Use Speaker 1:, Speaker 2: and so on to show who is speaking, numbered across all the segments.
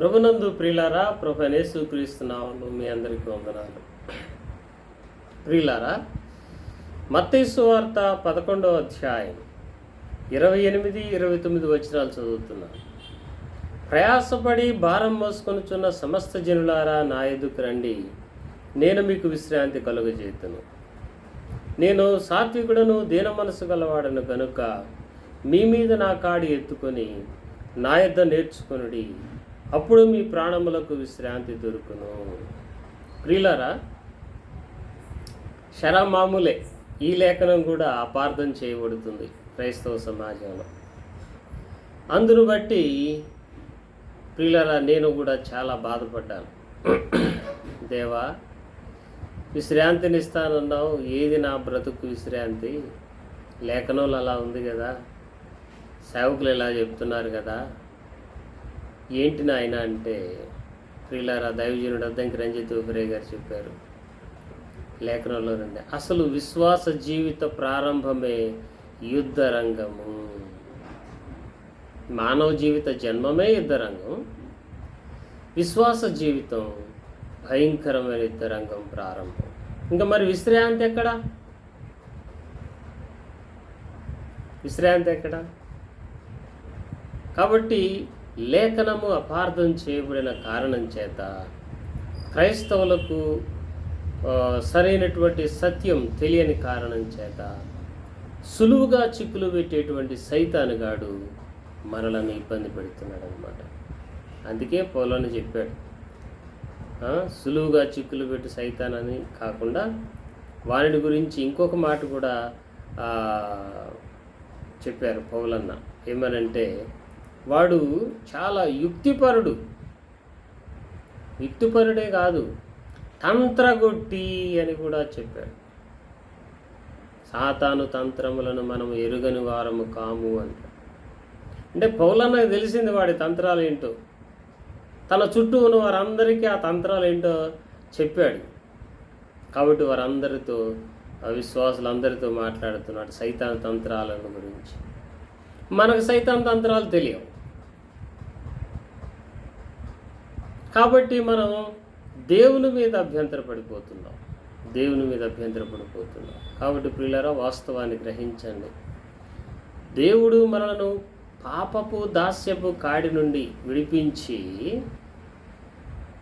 Speaker 1: ప్రభునందు ప్రియులారా ప్రభు నేసు క్రీస్తున్నాను మీ అందరికీ వందనాలు. ప్రియులారా మత్తైసు వార్త పదకొండవ అధ్యాయం ఇరవై ఎనిమిది ఇరవై తొమ్మిది వచనాలు చదువుతున్నాను ప్రయాసపడి భారం మోసుకొనుచున్న సమస్త జనులారా నా ఎదుకు రండి. నేను మీకు విశ్రాంతి కలుగజేతును నేను సాత్వికుడను దీన మనసు గలవాడను కనుక మీ మీద నా కాడి ఎత్తుకొని నా యొద్ద నేర్చుకొనుడి. అప్పుడు మీ ప్రాణములకు విశ్రాంతి దొరుకును. ప్రియులారా శరమామూలే ఈ లేఖనం కూడా అపార్థం చేయబడుతుంది క్రైస్తవ సమాజంలో. అందును బట్టి ప్రియులరా నేను కూడా చాలా బాధపడ్డాను. దేవా విశ్రాంతినిస్తానన్నావు ఏది నా బ్రతుకు విశ్రాంతి? లేఖనంలో అలా ఉంది కదా సేవకులు ఇలా చెప్తున్నారు కదా ఏంటి నాయన అంటే ప్రియులారా దైవజనుడు అద్దంకి రంజిత్ ఉఫరే గారు చెప్పారు. లేఖనంలో నుండి అసలు విశ్వాస జీవిత ప్రారంభమే యుద్ధ రంగము. మానవ జీవిత జన్మమే యుద్ధ రంగం. విశ్వాస జీవితం భయంకరమైన యుద్ధ రంగం ప్రారంభం. ఇంకా మరి విశ్రాంతి ఎక్కడ? విశ్రాంతి ఎక్కడ? కాబట్టి లేఖనము అపార్థం చేయబడిన కారణం చేత క్రైస్తవులకు సరైనటువంటి సత్యం తెలియని కారణం చేత సులువుగా చిక్కులు పెట్టేటువంటి సైతానుగాడు మనలను ఇబ్బంది పెడుతున్నాడు అనమాట అందుకే పౌలని చెప్పాడు సులువుగా చిక్కులు పెట్టి సైతానని కాకుండా వారిని గురించి ఇంకొక మాట కూడా చెప్పారు పౌలన్న. ఏమనంటే వాడు చాలా యుక్తిపరుడు. యుక్తిపరుడే కాదు తంత్రగొట్టి అని కూడా చెప్పాడు. సాతాను తంత్రములను మనం ఎరుగని వారము కాము అంట. అంటే పౌలన్నకు తెలిసింది వాడి తంత్రాలు ఏంటో. తన చుట్టూ ఉన్న వారందరికీ ఆ తంత్రాలు ఏంటో చెప్పాడు. కాబట్టి వారందరితో అవిశ్వాసులందరితో మాట్లాడుతున్నాడు సైతాన్ తంత్రాలను గురించి. మనకు సైతాన్ తంత్రాలు తెలియవు. కాబట్టి మనం దేవుని మీద అభ్యంతరపడిపోతున్నాం. దేవుని మీద అభ్యంతరపడిపోతున్నాం. కాబట్టి ప్రియులరా వాస్తవాన్ని గ్రహించండి. దేవుడు మనలను పాపపు దాస్యపు కాడి నుండి విడిపించి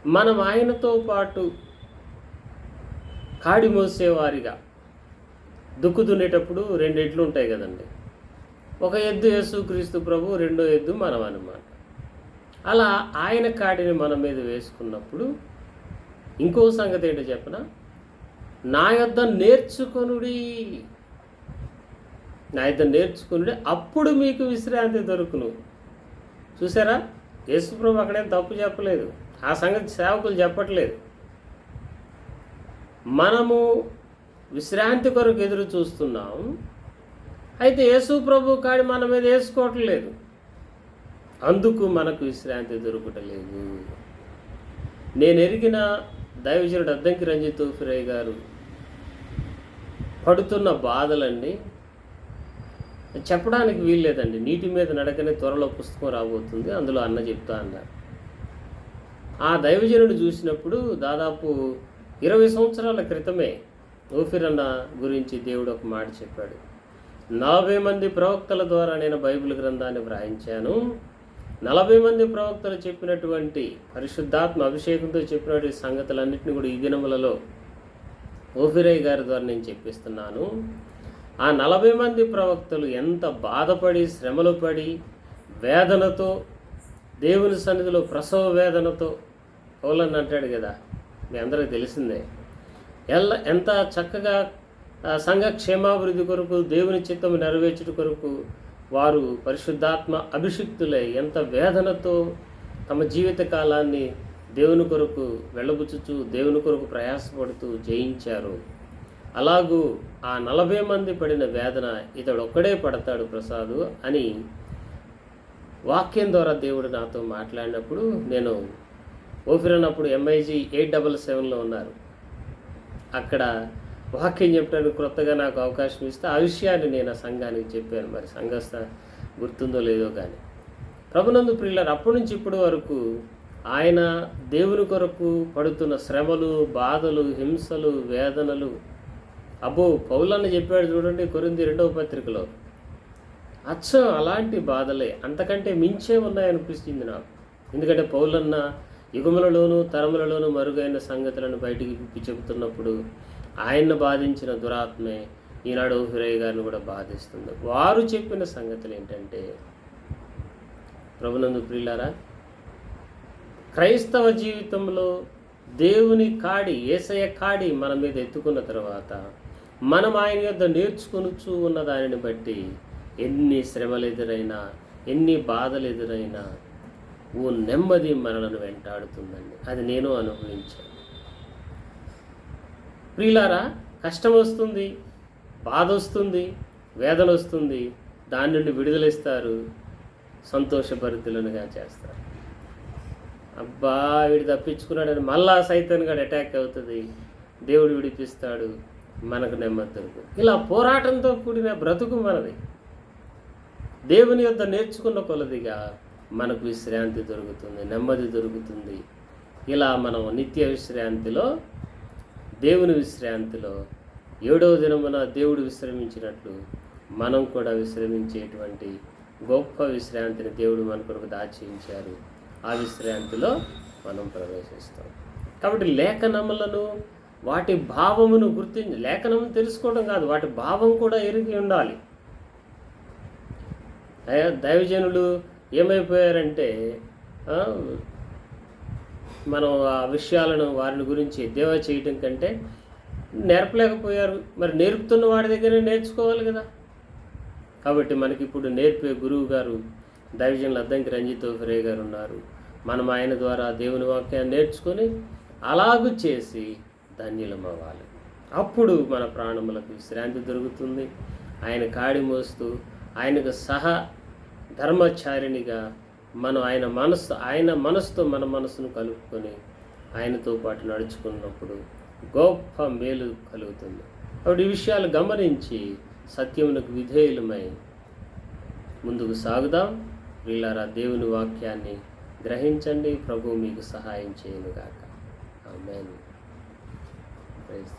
Speaker 1: మనం ఆయనతో పాటు కాడి మోసేవారిగా దుక్కు దున్నేటప్పుడు రెండు ఎడ్లు ఉంటాయి కదండి. ఒక ఎద్దు యేసుక్రీస్తు ప్రభు రెండో ఎద్దు మనం అనమాట అలా ఆయన కాడిని మన మీద వేసుకున్నప్పుడు ఇంకో సంగతి ఏంటో చెప్పన? నా యొద్ద నేర్చుకొనుడి. నా యొద్ద నేర్చుకునుడి. అప్పుడు మీకు విశ్రాంతి దొరుకును. చూసారా? యేసుప్రభు అక్కడేం తప్పు చెప్పలేదు. ఆ సంగతి సేవకులు చెప్పట్లేదు. మనము విశ్రాంతి కొరకు ఎదురు చూస్తున్నాం. అయితే యేసు ప్రభు కాడి మన మీద వేసుకోవట్లేదు. అందుకు మనకు విశ్రాంతి దొరుకుటలేదు. నేను ఎరిగిన దైవజనుడు అద్దంకి రంజిత్ ఫిరయ్య గారు పడుతున్న బాధలన్నీ చెప్పడానికి వీల్లేదండి. నీటి మీద నడకనే త్వరలో పుస్తకం రాబోతుంది. అందులో అన్న చెప్తా అన్నారు. ఆ దైవజనుడు చూసినప్పుడు దాదాపు ఇరవై సంవత్సరాల క్రితమే ఓఫిరన్న గురించి దేవుడు ఒక మాట చెప్పాడు. నలభై మంది ప్రవక్తల ద్వారా నేను బైబిల్ గ్రంథాన్ని వ్రాయించాను. నలభై మంది ప్రవక్తలు చెప్పినటువంటి పరిశుద్ధాత్మ అభిషేకంతో చెప్పినటువంటి సంగతులన్నింటినీ కూడా ఈ దినములలో ఓఫిరయ్య గారి ద్వారా నేను చెప్పిస్తున్నాను. ఆ నలభై మంది ప్రవక్తలు ఎంత బాధపడి శ్రమలు పడి వేదనతో దేవుని సన్నిధిలో ప్రసవ వేదనతో పౌలన్ అంటాడు కదా మీ అందరికీ తెలిసిందే. ఎల్ల ఎంత చక్కగా సంఘ క్షేమాభివృద్ధి కొరకు దేవుని చిత్తం నెరవేర్చుట కొరకు వారు పరిశుద్ధాత్మ అభిషిక్తులై ఎంత వేదనతో తమ జీవిత కాలాన్ని దేవుని కొరకు వెళ్ళబుచ్చుచు దేవుని కొరకు ప్రయాసపడుతూ జయించారు. అలాగూ ఆ నలభై మంది పడిన వేదన ఇతడు ఒక్కడే పడతాడు ప్రసాదు అని వాక్యం ద్వారా దేవుడు నాతో మాట్లాడినప్పుడు నేను ఓఫిరన్నప్పుడు ఎంఐజీ ఎయిట్ డబల్ సెవెన్లో ఉన్నారు. అక్కడ వాక్యం చెప్పడానికి క్రొత్తగా నాకు అవకాశం ఇస్తే ఆ విషయాన్ని నేను ఆ సంఘానికి చెప్పాను. మరి సంఘస్థ గుర్తుందో లేదో కానీ. ప్రభునందు ప్రియులారు అప్పటి నుంచి ఇప్పటి వరకు ఆయన దేవుని కొరకు పడుతున్న శ్రమలు బాధలు హింసలు వేదనలు. అబ్బో పౌలన్న చెప్పాడు చూడండి కొరింది రెండవ పత్రికలో. అచ్చం అలాంటి బాధలే అంతకంటే మించే ఉన్నాయనిపిస్తుంది నాకు. ఎందుకంటే పౌలన్న యుగములలోనూ తరములలోనూ మరుగైన సంగతులను బయటికి చెబుతున్నప్పుడు ఆయన్ను బాధించిన దురాత్మే ఈనాడు హిరయ్య గారిని కూడా బాధిస్తుంది. వారు చెప్పిన సంగతులు ఏంటంటే ప్రభునందు ప్రియులారా క్రైస్తవ జీవితంలో దేవుని కాడి ఏసయ కాడి మన మీద ఎత్తుకున్న తర్వాత మనం ఆయన యొద్ద నేర్చుకొనుచు ఉన్న దానిని బట్టి ఎన్ని శ్రమలు ఎదురైనా ఎన్ని బాధలు ఎదురైనా ఓ నెమ్మది మనలను వెంటాడుతుందండి. అది నేను అనుభవించాను. ప్రియులారా కష్టం వస్తుంది బాధ వస్తుంది వేదన వస్తుంది దాని నుండి విడుదలిస్తారు సంతోషభరితులనుగా చేస్తారు. అబ్బా వీడు తప్పించుకున్నాడని మళ్ళా సైతాన్ గడు అటాక్ అవుతుంది. దేవుడు విడిపిస్తాడు మనకు నెమ్మది దొరుకుతుంది. ఇలా పోరాటంతో కూడిన బ్రతుకు మనది. దేవుని యొద్ద నేర్చుకున్న కొలదిగా మనకు విశ్రాంతి దొరుకుతుంది నెమ్మది దొరుకుతుంది. ఇలా మనం నిత్య విశ్రాంతిలో దేవుని విశ్రాంతిలో ఏడవ దినమున దేవుడు విశ్రమించినట్లు మనం కూడా విశ్రమించేటువంటి గొప్ప విశ్రాంతిని దేవుడు మన కొరకు దాచించారు ఆ విశ్రాంతిలో మనం ప్రవేశిస్తాం. కాబట్టి లేఖనములను వాటి భావమును గుర్తించి లేఖనం తెలుసుకోవడం కాదు వాటి భావం కూడా ఎరిగి ఉండాలి. దైవజనులు ఏమైపోయారంటే మనం ఆ విషయాలను వారిని గురించి ఎద్దేవా చేయటం కంటే నేర్పలేకపోయారు. మరి నేర్పుతున్న వాడి దగ్గరే నేర్చుకోవాలి కదా. కాబట్టి మనకి ఇప్పుడు నేర్పే గురువు గారు దైవజనులు అద్దంకి రంజిత్ ఫిరే గారు ఉన్నారు. మనం ఆయన ద్వారా దేవుని వాక్యాన్ని నేర్చుకొని అలాగూ చేసి ధన్యులమవ్వాలి. అప్పుడు మన ప్రాణములకు విశ్రాంతి దొరుకుతుంది. ఆయన కాడి మోస్తూ ఆయనకు సహా ధర్మచారిణిగా మనం ఆయన మనస్సు ఆయన మనసుతో మన మనసును కలుపుకొని ఆయనతో పాటు నడుచుకున్నప్పుడు గొప్ప మేలు కలుగుతుంది. అప్పుడు ఈ విషయాలు గమనించి సత్యమునకు విధేయులమై ముందుకు సాగుదాం. వీళ్ళారా దేవుని వాక్యాన్ని గ్రహించండి. ప్రభు మీకు సహాయం చేయనుగాక. ఆమెన్. ప్రైజ్